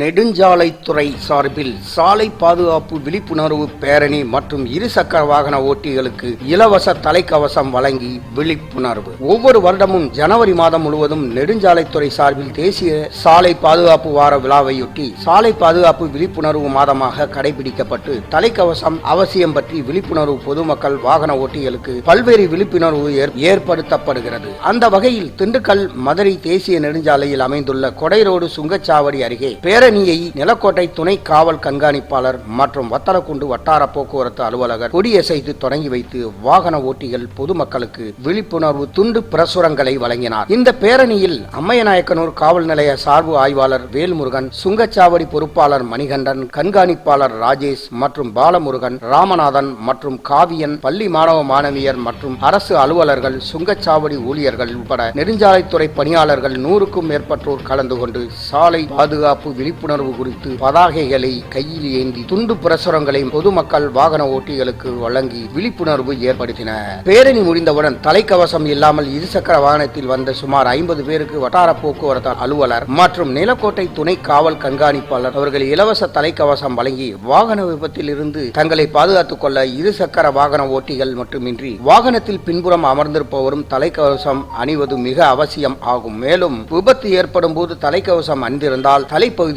நெடுஞ்சாலைத்துறை சார்பில் சாலை பாதுகாப்பு விழிப்புணர்வு பேரணி மற்றும் இருசக்கர வாகன ஓட்டிகளுக்கு இலவச தலைக்கவசம் வழங்கி விழிப்புணர்வு. ஒவ்வொரு வருடமும் ஜனவரி மாதம் முழுவதும் நெடுஞ்சாலைத்துறை சார்பில் தேசிய சாலை பாதுகாப்பு வார விழாவையொட்டி சாலை பாதுகாப்பு விழிப்புணர்வு மாதமாக கடைபிடிக்கப்பட்டு தலைக்கவசம் அவசியம் பற்றி விழிப்புணர்வு பொதுமக்கள் வாகன ஓட்டிகளுக்கு பல்வேறு விழிப்புணர்வு ஏற்படுத்தப்படுகிறது. அந்த வகையில் திண்டுக்கல் மதுரை தேசிய நெடுஞ்சாலையில் அமைந்துள்ள கொடைரோடு சுங்கச்சாவடி அருகே பேரணியை நிலக்கோட்டை துணை காவல் கண்காணிப்பாளர் மற்றும் வத்தலக்குண்டு வட்டார போக்குவரத்து அலுவலகர் கொடியசைத்து தொடங்கி வைத்து வாகன ஓட்டிகள் பொதுமக்களுக்கு விழிப்புணர்வு துண்டு பிரசுரங்களை வழங்கினார். இந்த பேரணியில் அம்மையநாயக்கனூர் காவல் நிலைய சார்பு ஆய்வாளர் வேல்முருகன் சுங்கச்சாவடி பொறுப்பாளர் மணிகண்டன் கண்காணிப்பாளர் ராஜேஷ் மற்றும் பாலமுருகன் ராமநாதன் மற்றும் காவியன் பள்ளி மாணவ மாணவியர் மற்றும் அரசு அலுவலர்கள் சுங்கச்சாவடி ஊழியர்கள் உட்பட நெடுஞ்சாலைத்துறை பணியாளர்கள் நூறுக்கும் மேற்பட்டோர் கலந்து கொண்டு சாலை பாதுகாப்பு விழிப்புணர்வு குறித்து பதாகைகளை கையில் ஏந்தி துண்டு பிரசுரங்களை பொதுமக்கள் வாகன ஓட்டிகளுக்கு வழங்கி விழிப்புணர்வு ஏற்படுத்தினர். பேரணி முடிந்தவுடன் தலைக்கவசம் இல்லாமல் இருசக்கர வாகனத்தில் வந்த சுமார் ஐம்பது பேருக்கு வட்டார போக்குவரத்து அலுவலர் மற்றும் நிலக்கோட்டை துணை காவல் கண்காணிப்பாளர் அவர்கள் இலவச தலைக்கவசம் வழங்கி வாகன விபத்தில் இருந்து தங்களை பாதுகாத்துக் கொள்ள இருசக்கர வாகன ஓட்டிகள் மட்டுமின்றி வாகனத்தில் பின்புறம் அமர்ந்திருப்பவரும் தலைக்கவசம் அணிவது மிக அவசியம் ஆகும். மேலும் விபத்து ஏற்படும் போது தலைக்கவசம் அணிந்திருந்தால்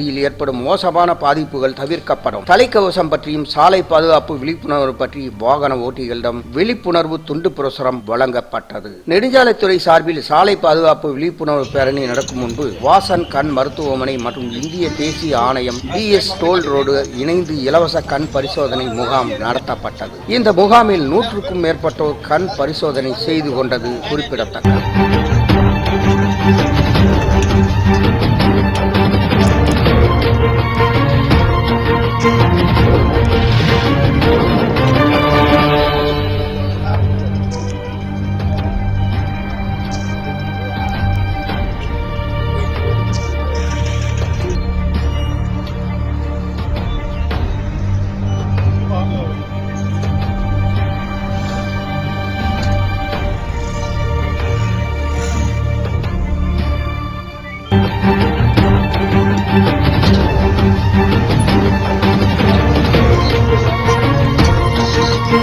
தலைப்பகுதியில் ஏற்படும் மோசமான பாதிப்புகள் தவிர்க்கப்படும். தலைக்கவசம் பற்றியும் சாலை பாதுகாப்பு விழிப்புணர்வு பற்றி வாகன ஓட்டிகளிடம் விழிப்புணர்வு துண்டு பிரசுரம் வழங்கப்பட்டது. நெடுஞ்சாலைத்துறை சார்பில் சாலை பாதுகாப்பு விழிப்புணர்வு பேரணி நடக்கும் முன்பு வாசன் கண் மருத்துவமனை மற்றும் இந்திய தேசிய ஆணையம் பி எஸ் டோல் ரோடு இணைந்து இலவச கண் பரிசோதனை முகாம் நடத்தப்பட்டது. இந்த முகாமில் நூற்றுக்கும் மேற்பட்டோர் கண் பரிசோதனை செய்து கொண்டது குறிப்பிடத்தக்கது.